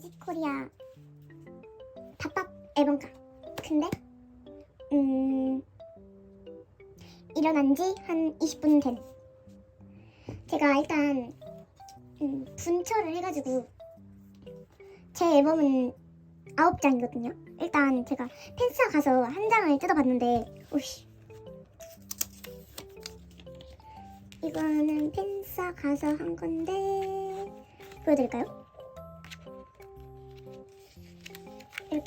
뮤직코리아 팝팝 앨범가. 근데 음 일어난 지 한 20분 된. 제가 일단 음, 분철을 해가지고 제 앨범은 9장이거든요. 일단 제가 펜사 가서 한 장을 뜯어봤는데 오씨. 이거는 펜사 가서 한 건데 보여드릴까요?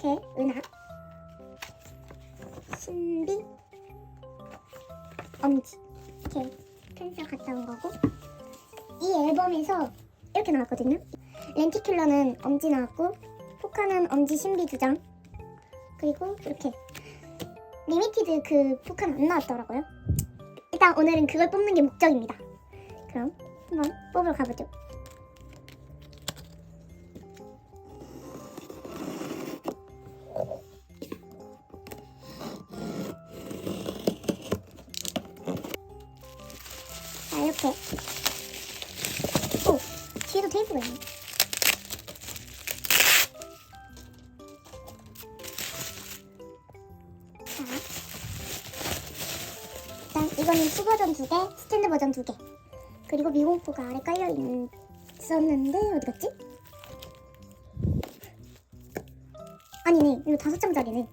이렇게 은하. 신비. 엄지. 이렇게 펜사 갔다 온 거고. 이 앨범에서 이렇게 나왔거든요. 렌티큘러는 엄지 나왔고 포카는 엄지 신비 두 장. 그리고 이렇게 리미티드 그 포카는 안 나왔더라고요. 일단 오늘은 그걸 뽑는 게 목적입니다. 그럼 한번 뽑으러 가보죠 테이프가 있네 자 일단 이거는 푸 버전 두 개, 스탠드 버전 두 개. 그리고 미공포가 아래 깔려 있었는데 어디 갔지? 아니네, 이거 다섯 장짜리네.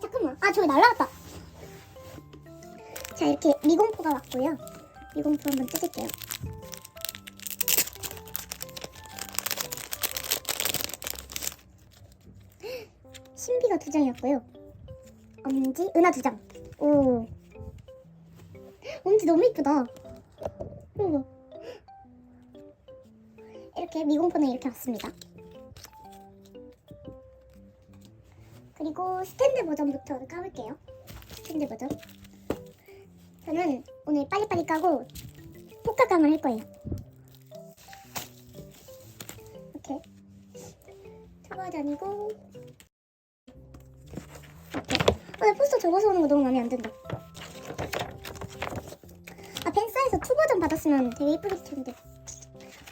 잠깐만, 아 저기 날라갔다. 자 이렇게 미공포가 왔고요. 미공포 한번 뜯을게요. 신비가 두 장이었고요. 엄지, 은하 두 장. 오. 엄지 너무 이쁘다. 오. 이렇게 미공포는 이렇게 왔습니다. 그리고 스탠드 버전부터 까볼게요. 스탠드 버전. 저는 오늘 빨리빨리 까고 포카감을 할 거예요. 이렇게 첫 버전이고 이렇게. 아, 나 포스터 적어서 오는 거 너무 마음에 안 든다. 아, 팬사에서 투 버전 받았으면 되게 이쁘겠을 텐데.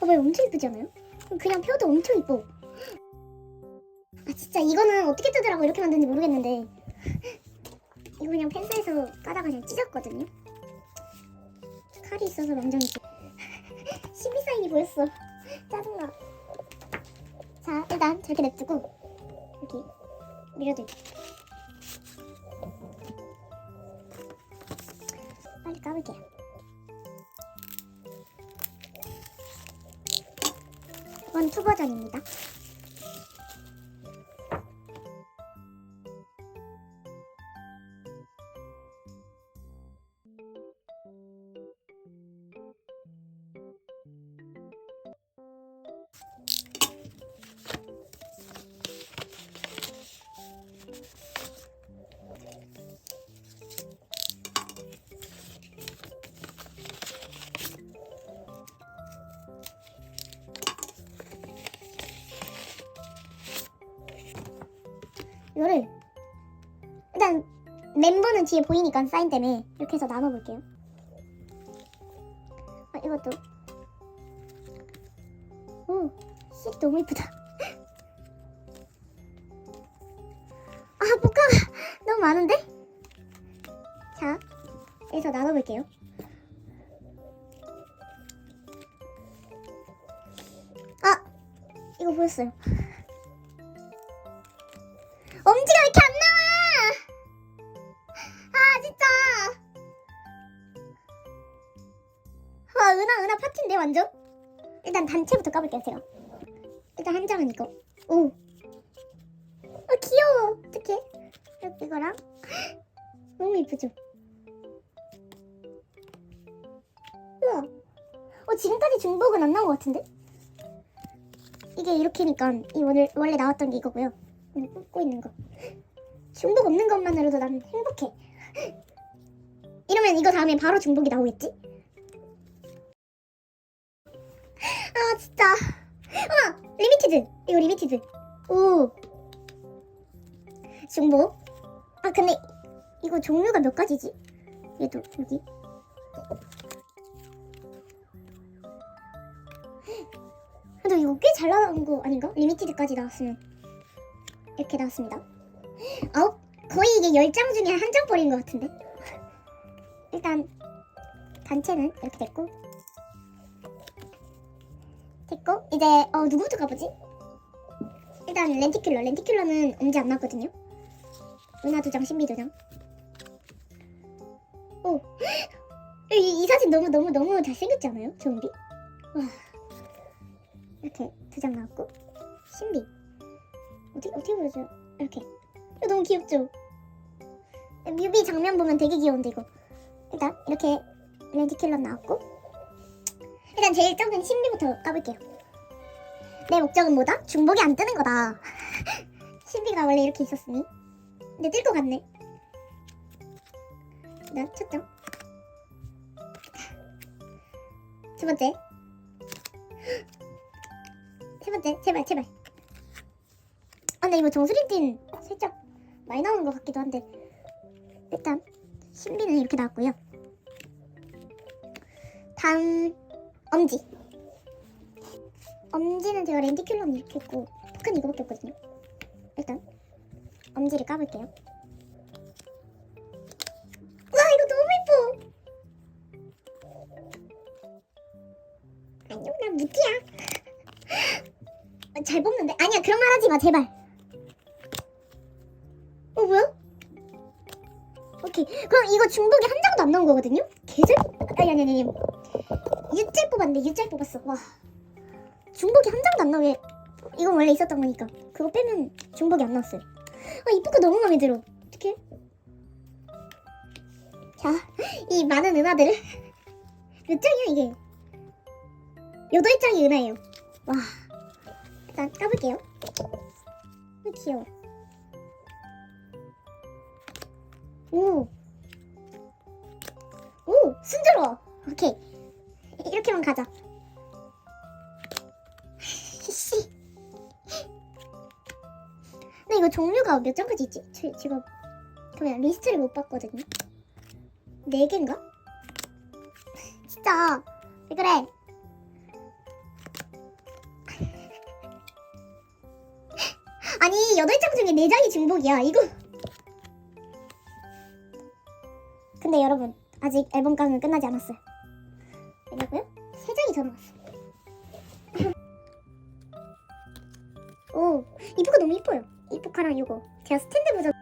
어, 왜 엄청 이쁘지 않아요? 그냥 펴도 엄청 이뻐. 아, 진짜 이거는 어떻게 뜯으라고 이렇게 만드는지 모르겠는데. 이거 그냥 팬사에서 까다가 그냥 찢었거든요. 칼이 있어서 망정이지. 신비 사인이 보였어. 짜증나. 자, 일단 저렇게 냅두고 여기 밀어둘게. 까볼게요. 이건 투 버전입니다. 이거를 일단 멤버는 뒤에 보이니까 사인 때문에 이렇게 해서 나눠볼게요. 아, 이것도 오, 씨 너무 이쁘다. 아, 복화가 너무 많은데? 자, 여기서 나눠볼게요. 아, 이거 보였어요. 엄지가 왜 이렇게 안 나와? 아 진짜. 와 은하 은하 파티인데 완전. 일단 단체부터 까볼게요 제가. 일단 한 장은 이거. 오. 아 귀여워. 어떡해. 이거랑 너무 이쁘죠. 우와. 어 지금까지 중복은 안 나온 것 같은데? 이게 이렇게니까 이 오늘 원래 나왔던 게 이거고요. 오늘 뽑고 있는 거. 중복 없는 것만으로도 난 행복해. 이러면 이거 다음에 바로 중복이 나오겠지? 아 진짜. 아 리미티드. 이거 리미티드. 오. 중복. 아 근데 이거 종류가 몇 가지지? 얘도 여기. 근데 이거 꽤 잘 나온 거 아닌가? 리미티드까지 나왔으면 이렇게 나왔습니다. 아홉 거의 이게 10장 중에 한 장 버린 것 같은데. 일단 단체는 이렇게 됐고 됐고 이제 어 누구부터 가보지? 일단 렌티큘러 렌티큘러는 언제 안 나왔거든요. 은하 두장 신비 두장 오 이, 이 사진 너무 너무 너무 잘생겼지 않아요? 좀비? 와 이렇게 두 장 나왔고 신비 어떻게 어떻게 보여줘요? 이렇게. 이거 너무 귀엽죠? 뮤비 장면 보면 되게 귀여운데 이거. 일단 이렇게 렌티큘러 나왔고. 일단 제일 적은 신비부터 까볼게요. 내 목적은 뭐다? 중복이 안 뜨는 거다. 신비가 원래 이렇게 있었으니. 근데 뜰 것 같네. 일단 첫 장. 두 번째. 세 번째. 제발 제발. 아 근데 이거 정수리띤 살짝 많이 나오는 것 같기도 한데 일단 신비는 이렇게 나왔고요. 다음 엄지. 엄지는 제가 렌티큘러는 이렇게 있고 포크는 이거밖에 없거든요. 일단 엄지를 까볼게요. 와 이거 너무 예뻐. 안녕 난 무티야. 잘 뽑는데? 아니야 그런 말 하지 마 제발 이 그럼 이거 중복이 한 장도 안 나온 거거든요? 개잘 아니 아니 아니 유짤 뽑았는데 유짤 뽑았어. 와. 중복이 한 장도 안 나오게 이건 원래 있었던 거니까. 그거 빼면 중복이 안 나왔어요. 아 이쁘고 너무 마음에 들어. 어떡해? 자이 많은 은하들. 몇 장이야 이게? 여덟 장이 은하예요. 와. 일단 까볼게요. 왜 귀여워. 오. 오, 순조로워. 오케이. 이렇게만 가자. 씨. 근데 이거 종류가 몇 장까지 있지? 제, 제가 그냥 리스트를 못 봤거든요. 네 개인가? 진짜 왜 그래? 아니 여덟 장 중에 네 장이 중복이야. 이거 근데 여러분 아직 앨범 깡은 끝나지 않았어요. 왜냐고요? 세 장이 더 남았어. 오 이쁘가 너무 이뻐요. 이쁘카랑 이거 제가 스탠드 버전